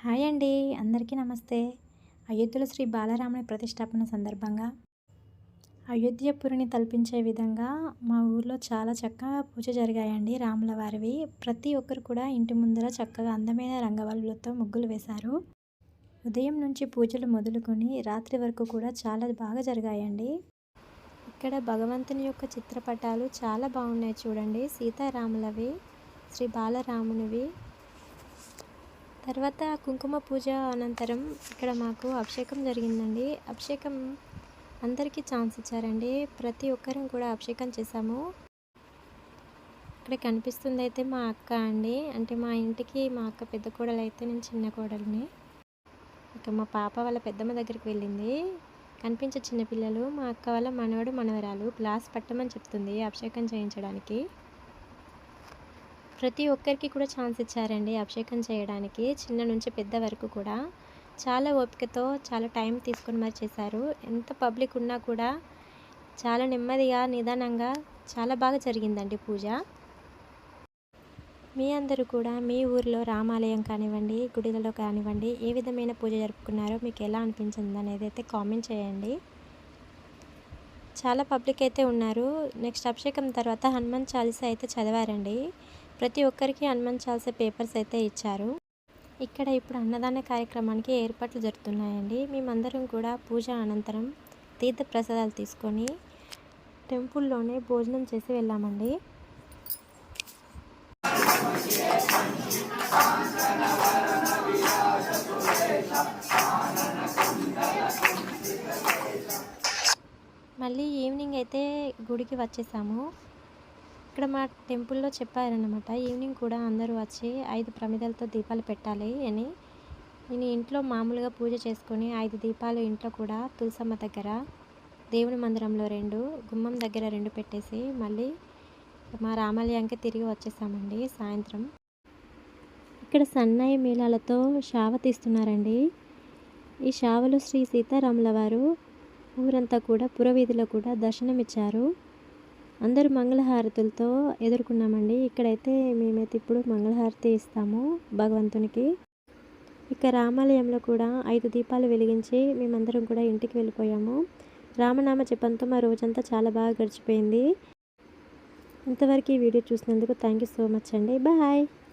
Hi అండి అందరికీ నమస్తే. అయోధ్యలో శ్రీ బాలరాముని ప్రతిష్టాపన సందర్భంగా అయోధ్యపురిని తలపించే విధంగా మా ఊర్లో చాలా చక్కగా పూజ జరిగాయండి రాముల వారివి. ప్రతి ఒక్కరు కూడా ఇంటి ముందర చక్కగా అందమైన రంగవల్లులతో ముగ్గులు వేశారు. ఉదయం నుంచి పూజలు మొదలుకొని రాత్రి వరకు కూడా చాలా బాగా జరిగాయండి. ఇక్కడ భగవంతుని యొక్క చిత్రపటాలు చాలా బాగున్నాయి చూడండి సీతారాములవి శ్రీ బాలరామునివి. తర్వాత కుంకుమ పూజ అనంతరం ఇక్కడ మాకు అభిషేకం జరిగిందండి. అభిషేకం అందరికీ ఛాన్స్ ఇచ్చారండి. ప్రతి ఒక్కరం కూడా అభిషేకం చేశాము. ఇక్కడ కనిపిస్తుంది అయితే మా అక్క అండి. అంటే మా ఇంటికి మా అక్క పెద్ద కోడలు అయితే నేను చిన్న కోడలిని. ఇక మా పాప వాళ్ళ పెద్దమ్మ దగ్గరికి వెళ్ళింది. కనిపించే చిన్నపిల్లలు మా అక్క వాళ్ళ మనవడు మనవరాలు గ్లాస్ పట్టమని చెప్తుంది అభిషేకం చేయించడానికి. ప్రతి ఒక్కరికి కూడా ఛాన్స్ ఇచ్చారండి అభిషేకం చేయడానికి చిన్న నుంచి పెద్ద వరకు కూడా. చాలా ఓపికతో చాలా టైం తీసుకొని మరి చేశారు. ఎంత పబ్లిక్ ఉన్నా కూడా చాలా నెమ్మదిగా నిదానంగా చాలా బాగా జరిగిందండి పూజ. మీ అందరూ కూడా మీ ఊరిలో రామాలయం కానివ్వండి గుడిలలో కానివ్వండి ఏ విధమైన పూజ జరుపుకున్నారో మీకు ఎలా అనిపించింది అనేది అయితే కామెంట్ చేయండి. చాలా పబ్లిక్ అయితే ఉన్నారు. నెక్స్ట్ అభిషేకం తర్వాత హనుమాన్ చాలీసా అయితే చదివారండి. ప్రతి ఒక్కరికి అనుమతించాల్సిన పేపర్స్ అయితే ఇచ్చారు. ఇక్కడ ఇప్పుడు అన్నదాన కార్యక్రమానికి ఏర్పాట్లు జరుగుతున్నాయండి. మేమందరం కూడా పూజ అనంతరం తీర్థ ప్రసాదాలు తీసుకొని టెంపుల్లోనే భోజనం చేసి వెళ్ళామండి. మళ్ళీ ఈవినింగ్ అయితే గుడికి వచ్చేసాము. ఇక్కడ మా టెంపుల్లో చెప్పారనమాట ఈవినింగ్ కూడా అందరూ వచ్చి ఐదు ప్రమిదలతో దీపాలు పెట్టాలి అని. నేను ఇంట్లో మామూలుగా పూజ చేసుకొని ఐదు దీపాలు ఇంట్లో కూడా తులసమ్మ దగ్గర దేవుని మందిరంలో రెండు గుమ్మం దగ్గర రెండు పెట్టేసి మళ్ళీ మా రామాలయానికి తిరిగి వచ్చేసామండి సాయంత్రం. ఇక్కడ సన్నాయి మేళాలతో షావ తీస్తున్నారండి. ఈ షావలో శ్రీ సీతారాముల వారు ఊరంతా కూడా పురవీధిలో కూడా దర్శనమిచ్చారు. అందరూ మంగళహారతులతో ఎదుర్కొన్నామండి. ఇక్కడైతే మేమైతే ఇప్పుడు మంగళహారతి ఇస్తాము భగవంతునికి. ఇక రామాలయంలో కూడా ఐదు దీపాలు వెలిగించి మేమందరం కూడా ఇంటికి వెళ్ళిపోయాము. రామనామ జపంతో మా రోజంతా చాలా బాగా గడిచిపోయింది. ఇంతవరకు ఈ వీడియో చూసినందుకు థ్యాంక్ యూ సో మచ్ అండి. బాయ్!